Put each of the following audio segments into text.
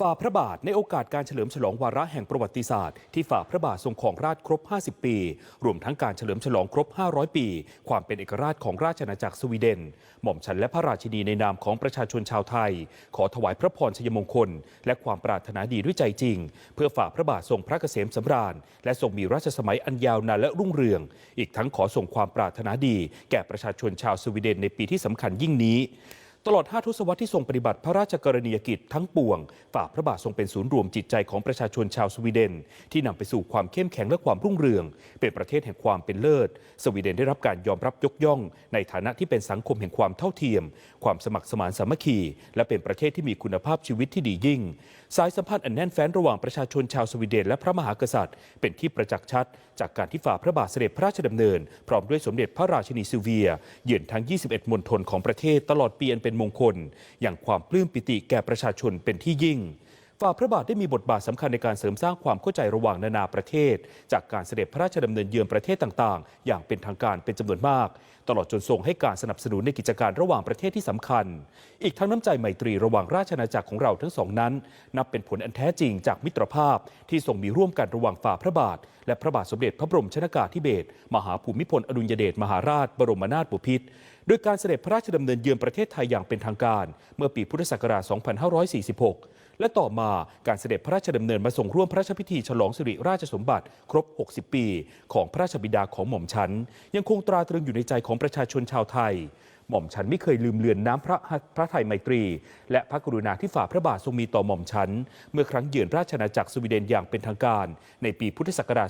ฝ่าพระบาทในโอกาสการเฉลิมฉลองวาระแห่งประวัติศาสตร์ที่ฝ่าพระบาททรงของราชครบ 50 ปี รวมทั้งการเฉลิมฉลองครบ 500 ปี ความเป็นเอกราชของราชอาณาจักรสวีเดน หม่อมฉันและพระราชินีในนามของประชาชนชาวไทย ขอถวายพระพรชัยมงคล และความปรารถนาดีด้วยใจจริง เพื่อฝ่าพระบาททรงพระเกษมสำราญ และทรงมีราชสมัยอันยาวนานและรุ่งเรือง อีกทั้งขอส่งความปรารถนาดี แก่ประชาชนชาวสวีเดนในปีที่สำคัญยิ่งนี้ ตลอด 5 ทศวรรษที่ทรงปฏิบัติพระราชกรณียกิจทั้งปวง ฝ่าพระบาททรงเป็นศูนย์รวมจิตใจของประชาชนชาวสวีเดน ที่นำไปสู่ความเข้มแข็งและความรุ่งเรือง เป็นประเทศแห่งความเป็นเลิศ สวีเดนได้รับการยอมรับยกย่อง ในฐานะที่เป็นสังคมแห่งความเท่าเทียม ความสมัครสมานสามัคคี และเป็นประเทศที่มีคุณภาพชีวิตที่ดียิ่ง สายสัมพันธ์อันแน่นแฟ้นระหว่างประชาชนชาวสวีเดนและพระมหากษัตริย์ เป็นที่ประจักษ์ชัด จากการที่ฝ่าพระบาทเสด็จพระราชดำเนิน พร้อมด้วยสมเด็จพระราชินีซิลเวียเยือนทั้ง 21 มณฑลของประเทศตลอดปีอันเป็นมงคล อย่างความปลื้มปิติแก่ประชาชนเป็นที่ยิ่ง ฝ่าพระบาทได้มีบทบาทสำคัญในการเสริมสร้างความเข้าใจระหว่างนานาประเทศ จากการเสด็จพระราชดำเนินเยือนประเทศต่างๆ อย่างเป็นทางการเป็นจำนวนมาก ตลอดจนทรงให้การสนับสนุนในกิจการระหว่างประเทศที่สำคัญ อีกทั้งน้ำใจไมตรีระหว่างราชอาณาจักรของเราทั้งสองนั้น นับเป็นผลอันแท้จริงจากมิตรภาพที่ทรงมีร่วมกันระหว่างฝ่าพระบาท และพระบาทสมเด็จพระบรมชนากาธิเบศรมหาภูมิพลอดุลยเดชมหาราช บรมนาถบพิตรโดยการเสด็จพระราชดำเนินเยือนประเทศไทยอย่างเป็นทางการ เมื่อปีพุทธศักราช 2546 และต่อมาการเสด็จพระราชดำเนินมาส่งร่วมพระราชพิธีฉลองสิริราชสมบัติ ครบ 60 ปี ของพระราชบิดาของหม่อมฉัน ยังคงตราตรึงอยู่ในใจของประชาชนชาวไทย หม่อมฉันไม่เคยลืมเลือนน้ำพระหัตถ์พระไทยไมตรี และพระกรุณาที่ฝ่าพระบาททรงมีต่อหม่อมฉัน เมื่อครั้งเยือนราชอาณาจักรสวีเดนอย่างเป็นทางการ ในปีพุทธศักราช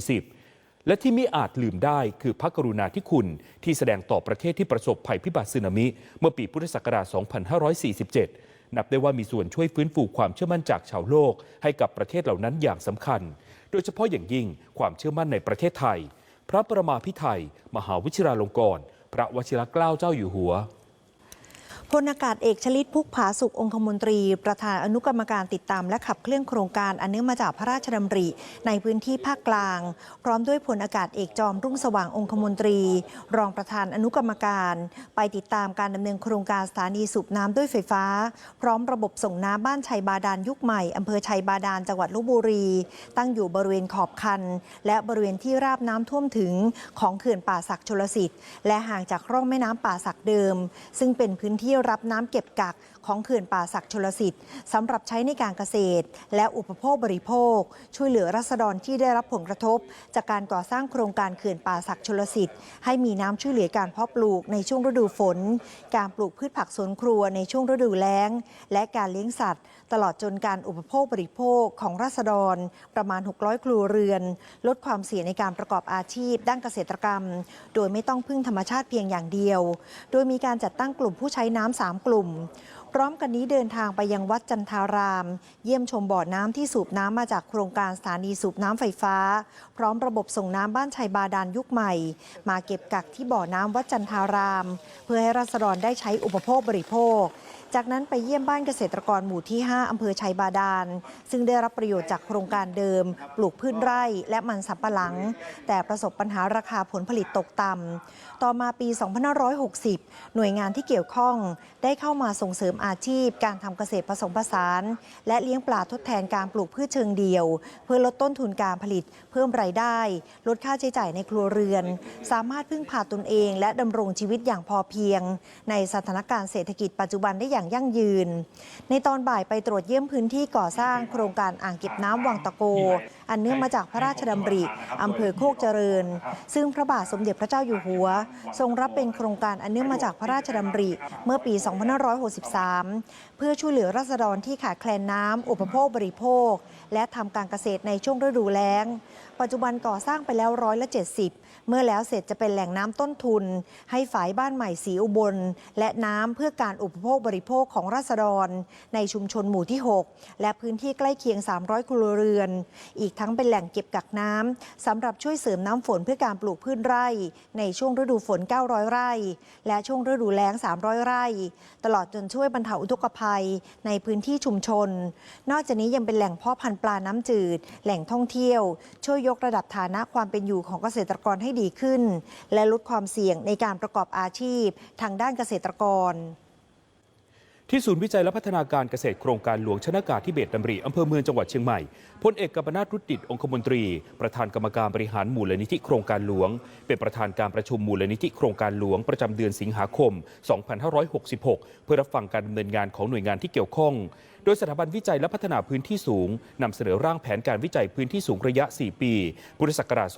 2540และที่ไม่อาจลืมได้คือพระกรุณาธิคุณ ที่แสดงต่อประเทศที่ประสบภัยพิบัติสึนามิ เมื่อปีพุทธศักราช 2547 นับได้ว่ามีส่วนช่วยฟื้นฟูความเชื่อมั่นจากชาวโลก ให้กับประเทศเหล่านั้นอย่างสำคัญ โดยเฉพาะอย่างยิ่งความเชื่อมั่นในประเทศไทย พระประมาพิไทยมหาวิชิราลงกรณ์พระวชิรเกล้าเจ้าอยู่หัว พลอากาศเอกชลิตพุกผาสุของคมนตรี ประธานอนุกรรมการติดตามและขับเคลื่อนโครงการอันเนื่องมาจากพระราชดำริ ในพื้นที่ภาคกลาง พร้อมด้วยพลอากาศเอกจอมรุ่งสว่างองคมนตรี รองประธานอนุกรรมการ ไปติดตามการดำเนินโครงการสถานีสูบน้ำด้วยไฟฟ้า พร้อมระบบส่งน้ำบ้านชัยบาดาลยุคใหม่อำเภอชัยบาดาลจังหวัดลบบุรี ตั้งอยู่บริเวณขอบคัน และบริเวณที่ราบน้ำท่วมถึงของเขื่อนป่าศักชลสิทธิ์และห่างจากร่องแม่น้ำป่าศักเดิม ซึ่งเป็นพื้นที่รับน้ำเก็บกัก ของเขื่อนป่าศักชลสิทธิ์สำหรับใช้ในการเกษตร และอุปโภคบริโภค ช่วยเหลือรัษฎรที่ได้รับผลกระทบ จากการก่อสร้างโครงการเขื่อนป่าศักชลสิทธิ์ให้มีน้ำช่วยเหลือการเพาะปลูกในช่วงฤดูฝน การปลูกพืชผักสวนครัวในช่วงฤดูแล้ง และการเลี้ยงสัตว์ ตลอดจนการอุปโภคบริโภคของรัษฎรประมาณ 600 ครัวเรือน ลดความเสี่ยงในการประกอบอาชีพ ด้านเกษตรกรรม โดยไม่ต้องพึ่งธรรมชาติเพียงอย่างเดียว โดยมีการจัดตั้งกลุ่มผู้ใช้น้ำสามกลุ่ม พร้อมกันนี้เดินทางไปยังวัดจันทาราม เยี่ยมชมบ่อน้ำที่สูบน้ำมาจากโครงการสถานีสูบน้ำไฟฟ้า พร้อมระบบส่งน้ำบ้านชัยบาดาลยุคใหม่ มาเก็บกักที่บ่อน้ำวัดจันทาราม เพื่อให้รัษฎรได้ใช้อุปโภคบริโภค จากนั้นไปเยี่ยมบ้านเกษตรกรหมู่ที่ 5 อำเภอชัยบาดาล ซึ่งได้รับประโยชน์จากโครงการเดิม ปลูกพืชไร่และมันสำปะหลัง แต่ประสบปัญหาราคาผลผลิตตกต่ำ ต่อมาปี 2560 หน่วยงานที่เกี่ยวข้อง ได้เข้ามาส่งเสริมอาชีพ การทำเกษตรผสมผสาน และเลี้ยงปลาทดแทนการปลูกพืชเชิงเดี่ยว เพื่อลดต้นทุนการผลิต เพิ่มรายได้ ลดค่าใช้จ่ายในครัวเรือน สามารถพึ่งพาตนเอง และดำรงชีวิตอย่างพอเพียง ในสถานการณ์เศรษฐกิจปัจจุบันได้อย่างยั่งยืน ในตอนบ่ายไปตรวจเยี่ยมพื้นที่ก่อสร้างโครงการอ่างเก็บน้ำวังตะโก อันเนื่องมาจากพระราชดำริอำเภอโคกเจริญ ซึ่งพระบาทสมเด็จพระเจ้าอยู่หัว ทรงรับเป็นโครงการอันเนื่องมาจากพระราชดำริเมื่อปี 2563 เพื่อช่วยเหลือราษฎรที่ขาดแคลนน้ำอุปโภคบริโภค และทำการเกษตรในช่วงฤดูแล้ง ปัจจุบันก่อสร้างไปแล้วร้อยละ 70 เมื่อแล้วเสร็จจะเป็นแหล่งน้ำต้นทุน ให้ฝายบ้านใหม่สีอุบล และน้ำเพื่อการอุปโภคบริโภคของราษฎร ในชุมชนหมู่ที่ 6 และพื้นที่ใกล้เคียง 300 ครัวเรือน อีกทั้งเป็นแหล่งเก็บกักน้ำสำหรับช่วยเสริมน้ำฝนเพื่อการปลูกพืชไร่ ในช่วงฤดูฝน 900 ไร่ และช่วงฤดูแล้ง 300 ไร่ ตลอดจนช่วยบรรเทาอุทกภัยในพื้นที่ชุมชน นอกจากนี้ยังเป็นแหล่งเพาะพันธุ์ปลาน้ำจืด แหล่งท่องเที่ยว ช่วยยกระดับฐานะความเป็นอยู่ของเกษตรกรให้ดีขึ้น และลดความเสี่ยงในการประกอบอาชีพ ทางด้านเกษตรกร ที่ศูนย์วิจัยและพัฒนาการเกษตรโครงการหลวงชนากาศที่เบตดำริอำเภอเมืองจังหวัดเชียงใหม่พลเอกกัมปนาตรุดดิตองคมนตรี ประธานกรรมการบริหารมูลนิธิโครงการหลวง เป็นประธานการประชุมมูลนิธิโครงการหลวงประจำเดือนสิงหาคม 2566 เพื่อรับฟังการดำเนินงานของหน่วยงานที่เกี่ยวข้อง โดยสถาบันวิจัยและพัฒนาพื้นที่สูงนำเสนอร่างแผนการวิจัยพื้นที่สูงระยะ 4 ปี พุทธศักราช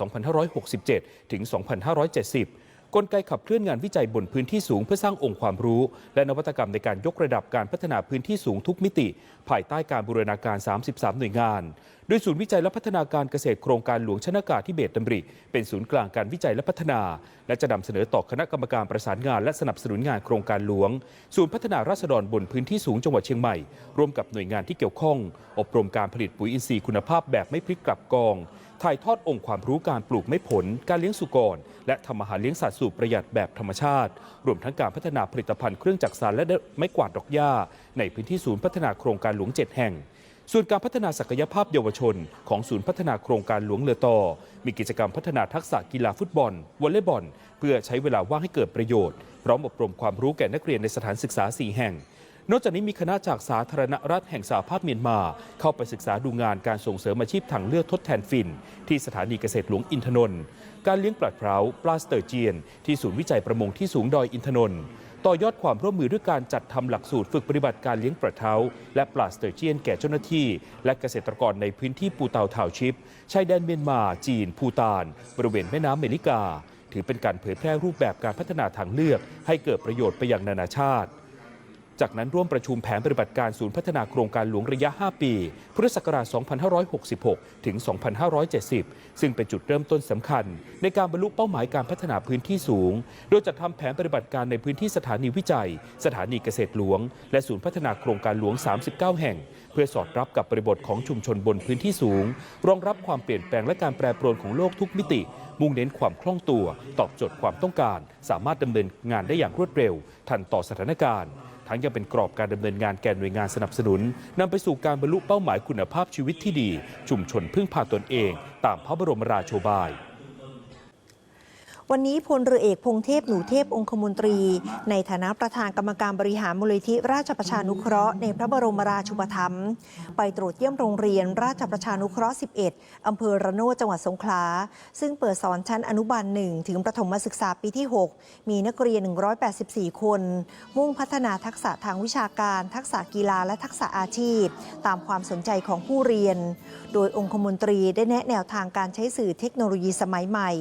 2567 ถึง 2570 กลไกขับเคลื่อนงานวิจัยบนพื้นที่สูงเพื่อสร้างองค์ความรู้ และนวัตกรรมในการยกระดับการพัฒนาพื้นที่สูงทุกมิติ ภายใต้การบูรณาการ 33 หน่วยงาน โดยศูนย์วิจัยและพัฒนาการเกษตรโครงการหลวงชนากาที่เบตดำริ เป็นศูนย์กลางการวิจัยและพัฒนา และจะนำเสนอต่อคณะกรรมการประสานงาน และสนับสนุนงานโครงการหลวง ศูนย์พัฒนาราษฎรบนพื้นที่สูงจังหวัดเชียงใหม่ร่วมกับหน่วยงานที่เกี่ยวข้อง อบรมการผลิตปุ๋ยอินทรีย์คุณภาพแบบไม่พลิกกลับกอง ถ่ายทอดองค์ความรู้การปลูกไม่ผล การเลี้ยงสุกร และทำอาหารเลี้ยงสัตว์สูตรประหยัดแบบธรรมชาติ รวมทั้งการพัฒนาผลิตภัณฑ์เครื่องจักสานและไม้กวาดดอกหญ้า ในพื้นที่ศูนย์พัฒนาโครงการหลวง 7 แห่ง ส่วนการพัฒนาศักยภาพเยาวชน ของศูนย์พัฒนาโครงการหลวงเลอตอมีกิจกรรมพัฒนาทักษะกีฬาฟุตบอลวอลเลย์บอล เพื่อใช้เวลาว่างให้เกิดประโยชน์ พร้อมอบรมความรู้แก่นักเรียนในสถานศึกษา 4 แห่ง นอกจากนี้มีคณะจากสาธารณรัฐแห่งสหภาพเมียนมา เข้าไปศึกษาดูงานการส่งเสริมอาชีพทางเลือกทดแทนฟิน ที่สถานีเกษตรหลวงอินทนนท์การเลี้ยงปลาเพร้าปลาสเตอร์เจียน ที่ศูนย์วิจัยประมงที่สูงดอยอินทนนท์ต่อยอดความร่วมมือด้วยการจัดทำหลักสูตรฝึกปฏิบัติการเลี้ยงปลาเท้า และปลาสเตอร์เจียนแก่เจ้าหน้าที่ และเกษตรกรในพื้นที่ปูเตาทาวชิปชายแดนเมียนมา จีน ภูตาน บริเวณแม่น้ำเมลิกา ถือเป็นการเผยแพร่รูปแบบการพัฒนาทางเลือก ให้เกิดประโยชน์ไปยังนานาชาติ จากนั้นร่วมประชุมแผนปฏิบัติการศูนย์พัฒนาโครงการหลวงระยะ 5 ปี พุทธศักราช 2566 ถึง 2570 ซึ่งเป็นจุดเริ่มต้นสำคัญ ในการบรรลุเป้าหมายการพัฒนาพื้นที่สูง โดยจัดทำแผนปฏิบัติการในพื้นที่สถานีวิจัย สถานีเกษตรหลวง และศูนย์พัฒนาโครงการหลวง 39 แห่ง เพื่อสอดรับกับบริบทของชุมชนบนพื้นที่สูง รองรับความเปลี่ยนแปลงและการแปรปรวนของโลกทุกมิติ มุ่งเน้นความคล่องตัว ตอบโจทย์ความต้องการ สามารถดำเนินงานได้อย่างรวดเร็ว ทันต่อสถานการณ์ ทั้งยังเป็นกรอบการดำเนินงานแก่หน่วยงานสนับสนุนนำไปสู่การบรรลุเป้าหมายคุณภาพชีวิตที่ดี ชุมชนพึ่งพาตนเอง ตามพระบรมราโชบาย วันนี้พลเรือเอกพงเทพหนูเทพองคมนตรี ในฐานะประธานกรรมการบริหารมูลนิธิราชประชานุเคราะห์ในพระบรมราชูปถัมภ์ไปตรวจเยี่ยมโรงเรียนราชประชานุเคราะห์ 11 อำเภอระโนดจังหวัดสงขลา ซึ่งเปิดสอนชั้นอนุบาลหนึ่งถึงประถมศึกษาปีที่ 6 มีนักเรียน 184 คน มุ่งพัฒนาทักษะทางวิชาการ ทักษะกีฬาและทักษะอาชีพ ตามความสนใจของผู้เรียน โดยองคมนตรีได้แนะแนวทางการใช้สื่อเทคโนโลยีสมัยใหม่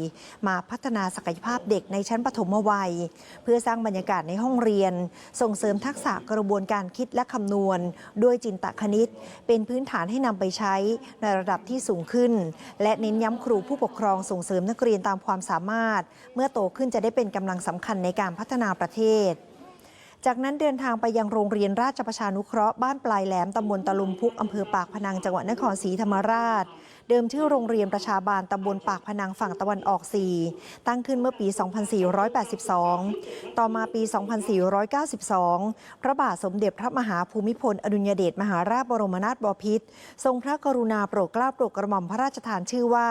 มาพัฒนาศักยภาพเด็กในชั้นปฐมวัย เพื่อสร้างบรรยากาศในห้องเรียน ส่งเสริมทักษะกระบวนการคิดและคำนวณ ด้วยจินตคณิต เป็นพื้นฐานให้นำไปใช้ในระดับที่สูงขึ้น และเน้นย้ำครูผู้ปกครองส่งเสริมนักเรียนตามความสามารถ เมื่อโตขึ้นจะได้เป็นกำลังสำคัญในการพัฒนาประเทศจากนั้นเดินทางไปยังโรงเรียนราชประชานุเคราะห์บ้านปลายแหลมตำบลตะลุมพุกอำเภอปากพนังจังหวัดนครศรีธรรมราช เดิมชื่อโรงเรียนประชาบาลตำบลปากพนังฝั่งตะวันออก 4 ตั้งขึ้นเมื่อปี 2482 ต่อมาปี 2492 พระบาทสมเด็จพระมหาภูมิพลอดุลยเดชมหาราชบรมนาถบพิตรทรงพระกรุณาโปรดเกล้าโปรดกระหม่อมพระราชทานชื่อว่า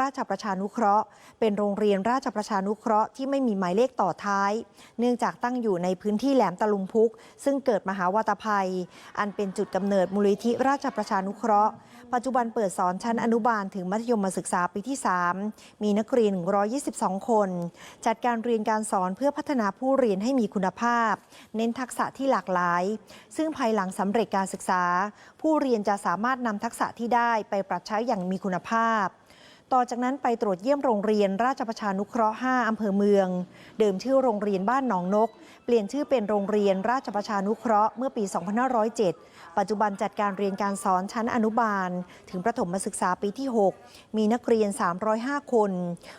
ราชประชานุเคราะห์ เป็นโรงเรียนราชประชานุเคราะห์ที่ไม่มีหมายเลขต่อท้าย เนื่องจากตั้งอยู่ในพื้นที่แหลมตะลุมพุก ซึ่งเกิดมหาวาตภัย อันเป็นจุดกำเนิดมูลนิธิราชประชานุเคราะห์ ปัจจุบันเปิดสอนชั้นอนุบาลถึงมัธยมศึกษาปีที่ 3 มีนักเรียน 122 คน จัดการเรียนการสอนเพื่อพัฒนาผู้เรียนให้มีคุณภาพ เน้นทักษะที่หลากหลาย ซึ่งภายหลังสำเร็จการศึกษา ผู้เรียนจะสามารถนำทักษะที่ได้ไปปรับใช้อย่างมีคุณภาพ ต่อจากนั้นไปตรวจเยี่ยมโรงเรียนราชประชานุเคราะห์ 5 อำเภอเมือง เดิมชื่อโรงเรียนบ้านหนองนก เปลี่ยนชื่อเป็นโรงเรียนราชประชานุเคราะห์เมื่อปี 2507 ปัจจุบันจัดการเรียนการสอนชั้นอนุบาล ถึงประถมศึกษาปีที่ 6 มีนักเรียน 305 คน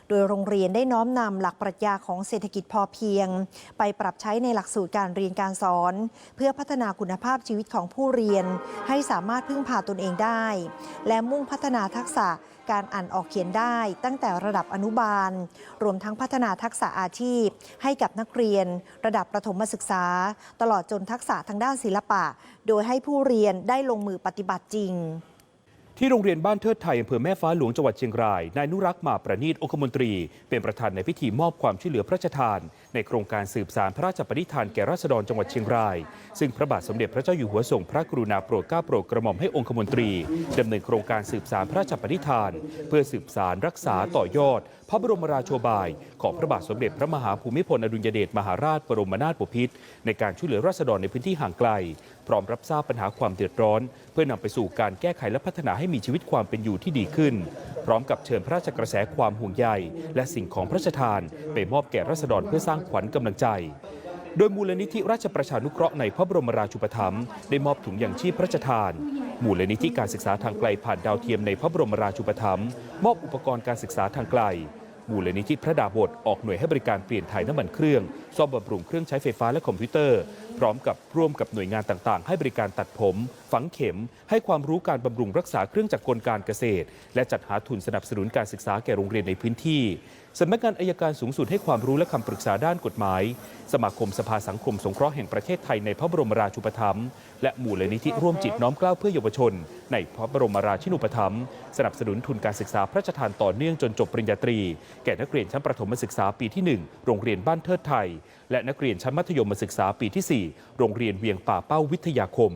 โดยโรงเรียนได้น้อมนำหลักปรัชญาของเศรษฐกิจพอเพียง ไปปรับใช้ในหลักสูตรการเรียนการสอน เพื่อพัฒนาคุณภาพชีวิตของผู้เรียน ให้สามารถพึ่งพาตนเองได้ และมุ่งพัฒนาทักษะการอ่านออกเขียนได้ตั้งแต่ระดับอนุบาล รวมทั้งพัฒนาทักษะอาชีพ ให้กับนักเรียน ระดับประถมศึกษา ตลอดจนทักษะทางด้านศิลปะ โดยให้ผู้เรียนได้ลงมือปฏิบัติจริง ที่โรงเรียนบ้านเทิดไทยอำเภอแม่ฟ้าหลวงจังหวัดเชียงราย นายนุรักษ์มาประณีตองคมนตรี เป็นประธานในพิธีมอบความช่วยเหลือพระราชทาน ในโครงการสืบสารพระราชปณิธานแก่ราษฎรจังหวัดเชียงราย ซึ่งพระบาทสมเด็จพระเจ้าอยู่หัวทรงพระกรุณาโปรดเกล้าโปรดกระหม่อมให้องคมนตรีดำเนินโครงการสืบสารพระราชปณิธาน เพื่อสืบสารรักษาต่อยอดพระบรมราโชบาย ของพระบาทสมเด็จพระมหาภูมิพลอดุลยเดชมหาราชบรมนาถบพิตรในการช่วยเหลือราษฎรในพื้นที่ห่างไกล พร้อมรับทราบปัญหาความเดือดร้อน เพื่อนำไปสู่การแก้ไขและพัฒนาให้มีชีวิตความเป็นอยู่ที่ดีขึ้น พร้อมกับเชิญพระราชกระแสความห่วงใยและสิ่งของพระราชทาน ไปมอบแก่ราษฎรเพื่อสร้างขวัญกำลังใจโดยมูลนิธิราชประชานุเคราะห์ในพระบรมราชูปถัมภ์ได้มอบถุงยางชีพพระราชทาน มูลนิธิการศึกษาทางไกลผ่านดาวเทียมในพระบรมราชูปถัมภ์มอบอุปกรณ์การศึกษาทางไกล มูลนิธิพระดาบทออกหน่วยให้บริการเปลี่ยนถ่ายน้ำมันเครื่อง ซ่อมบำรุงเครื่องใช้ไฟฟ้าและคอมพิวเตอร์ พร้อมกับร่วมกับหน่วยงานต่างๆ ให้บริการตัดผม ฝังเข็ม ให้ความรู้การบำรุงรักษาเครื่องจักรกลการเกษตร และจัดหาทุนสนับสนุนการศึกษาแก่โรงเรียนในพื้นที่สำนักงานอายการสูงสุดให้ความรู้และคำปรึกษาด้านกฎหมาย สมาคมสภาสังคมสงเคราะห์แห่งประเทศไทยในพระบรมราชูปถัมภ์และมูลนิธิร่วมจิตน้อมเกล้าเพื่อเยาวชน ในพระบรมราชินูปถัมภ์สนับสนุนทุนการศึกษาพระราชทานต่อเนื่องจนจบปริญญาตรี แก่นักเรียนชั้นประถมศึกษาปีที่ 1 โรงเรียนบ้านเทิดไทย และนักเรียนชั้นมัธยมศึกษาปีที่ 4โรงเรียนเวียงป่าเป้าวิทยาคม